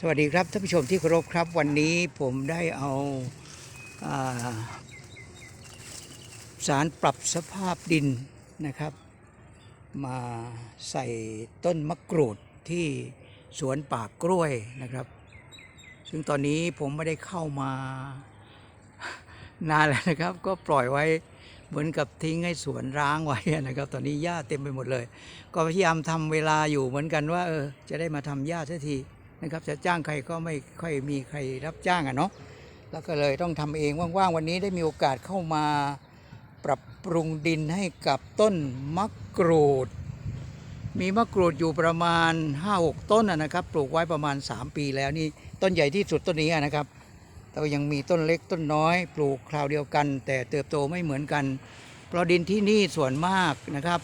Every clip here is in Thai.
สวัสดีครับท่านผู้ชมที่เคารพครับ วันนี้ผมได้เอาอาสารปรับสภาพดินนะครับ มาใส่ต้นมะกรูดที่สวนป่ากล้วยนะครับ ซึ่งตอนนี้ผมไม่ได้เข้ามานานแล้วนะครับ ก็ปล่อยไว้เหมือนกับทิ้งให้สวนร้างไว้นะครับ ตอนนี้หญ้าเต็มไปหมดเลย ก็พยายามทำเวลาอยู่เหมือนกันว่าเออจะได้มาทำหญ้าสักที นะครับจะจ้างใครก็ไม่ค่อยมีใครรับจ้างอะเนาะแล้วก็เลยต้องทำเองว่างๆวันนี้ได้มีโอกาสเข้ามาปรับปรุงดินให้กับต้นมะกรูด มีมะกรูดอยู่ประมาณ 5-6 ต้นนะครับ ปลูกไว้ประมาณ 3 ปีแล้วนี่ต้นใหญ่ที่สุดต้นนี้นะครับแต่ยังมีต้นเล็กต้นน้อย ปลูกคราวเดียวกัน แต่เติบโตไม่เหมือนกัน เพราะดินที่นี่ส่วนมากนะครับ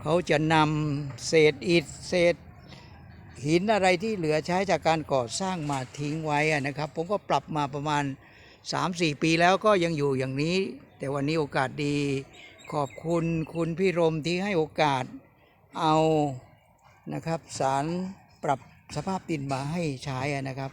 เขาจะนำเศษอิฐเศษ หินอะไรที่เหลือใช้จากการก่อสร้างมาทิ้งไว้นะครับ ผมก็ปรับมาประมาณ 3-4 ปีแล้วก็ยังอยู่อย่างนี้ แต่วันนี้โอกาสดี ขอบคุณคุณพี่รมที่ให้โอกาสเอานะครับสารปรับสภาพดินมาให้ใช้นะครับ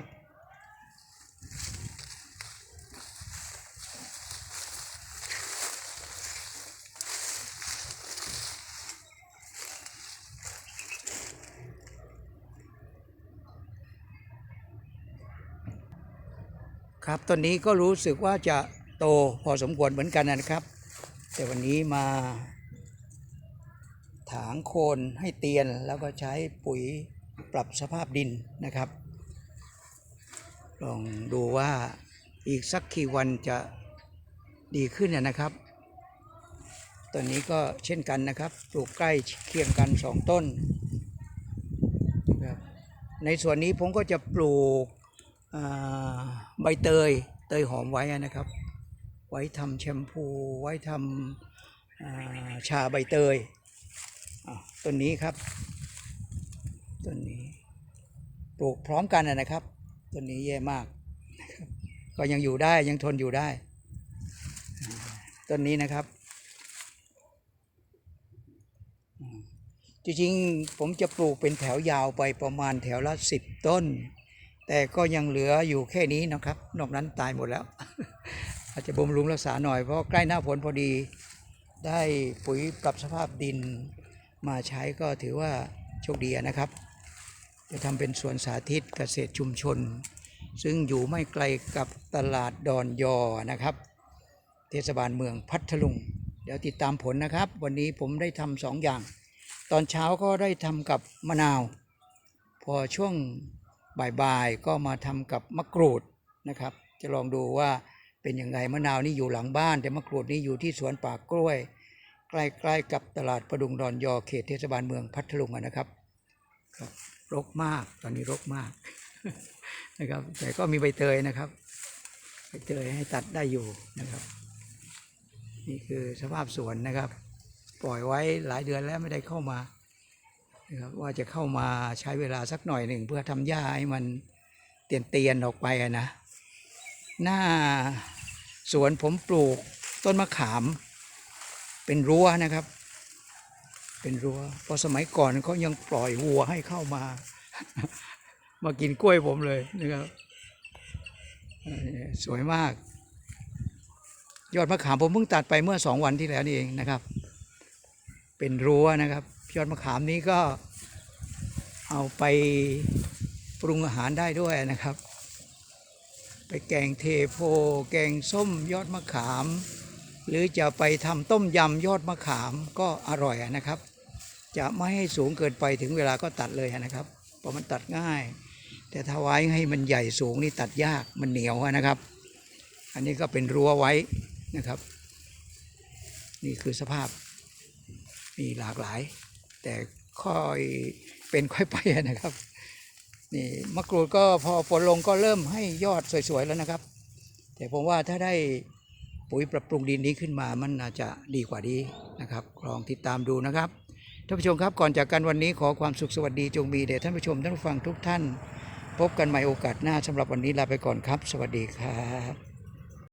ครับตอนนี้ก็รู้สึกว่าจะโตพอสมควรเหมือนกันนะครับ แต่วันนี้มา ถางโคนให้เตียนแล้วก็ใช้ปุ๋ยปรับสภาพดินนะครับ ลองดูว่าอีกสักกี่วันจะดีขึ้นนะนะครับตอนนี้ก็เช่นกันนะครับปลูกใกล้เคียงกันสองต้นนะครับในส่วนนี้ผมก็จะปลูก ใบเตยเตยหอมไว้นะครับ ไว้ทำแชมพู ไว้ทำอ่าชาใบเตยอะต้นนี้ครับต้นนี้ปลูกพร้อมกันนะครับต้นนี้แย่มาก ก็ยังอยู่ได้ยังทนอยู่ได้ต้นนี้นะครับ จริงๆผมจะปลูกเป็นแถวยาวไปประมาณแถวละสิบต้น แต่ก็ยังเหลืออยู่แค่นี้นะครับ นอกนั้นตายหมดแล้ว อาจจะบำรุงรักษาหน่อยเพราะใกล้หน้าฝนพอดี ได้ปุ๋ยปรับสภาพดินมาใช้ก็ถือว่าโชคดีนะครับ จะทำเป็นสวนสาธิตเกษตรชุมชน ซึ่งอยู่ไม่ไกลกับตลาดดอนยอนะครับ เทศบาลเมืองพัทลุง เดี๋ยวติดตามผลนะครับ วันนี้ผมได้ทำสองอย่าง ตอนเช้าก็ได้ทำกับมะนาว พอช่วง บ่ายๆก็มาทำกับมะกรูดนะครับ จะลองดูว่าเป็นยังไงมะนาวนี่อยู่หลังบ้าน แต่มะกรูดนี่อยู่ที่สวนป่ากล้วย ใกล้ๆกับตลาดประดุงดอนยอเขตเทศบาลเมืองพัทลุงนะครับครับรกมากตอนนี้รกมากนะครับแต่ก็มีใบเตยนะครับใบเตยให้ตัดได้อยู่นะครับ นี่คือสภาพสวนนะครับ ปล่อยไว้หลายเดือนแล้วไม่ได้เข้ามา นะครับว่าจะเข้ามาใช้เวลาสักหน่อยหนึ่งเพื่อทำหญ้าให้มันเตียนเตียนๆออกไปนะ หน้าสวนผมปลูกต้นมะขาม เป็นรั้วนะครับ เป็นรั้วเพราะสมัยก่อนเขายังปล่อยวัวให้เข้ามา มากินกล้วยผมเลยนะครับสวยมาก ยอดมะขามผมเพิ่งตัดไปเมื่อสองวันที่แล้วนี่เองนะครับ เป็นรั้วนะครับ ยอดมะขามนี้ก็เอาไปปรุงอาหารได้ด้วยนะครับ ไปแกงเทโพ แกงส้มยอดมะขาม หรือจะไปทำต้มยำยอดมะขามก็อร่อยนะครับ จะไม่ให้สูงเกินไปถึงเวลาก็ตัดเลยนะครับเพราะมันตัดง่าย แต่ถ้าไว้ให้มันใหญ่สูงนี่ตัดยากมันเหนียวนะครับ อันนี้ก็เป็นรั้วไว้นะครับ นี่คือสภาพมีหลากหลาย แต่ค่อยเป็นค่อยไปนะครับนี่มะกรูดก็พอฝนลงก็เริ่มให้ยอดสวยๆแล้วนะครับ แต่ผมว่าถ้าได้ปุ๋ยปรับปรุงดินนี้ขึ้นมามันน่าจะดีกว่านี้นะครับลองติดตามดูนะครับท่านผู้ชมครับก่อนจากกันวันนี้ขอความสุขสวัสดีจงมีแด่ท่านผู้ชมท่านผู้ฟังทุกท่าน พบกันใหม่โอกาสหน้าสำหรับวันนี้ลาไปก่อนครับ สวัสดีครับ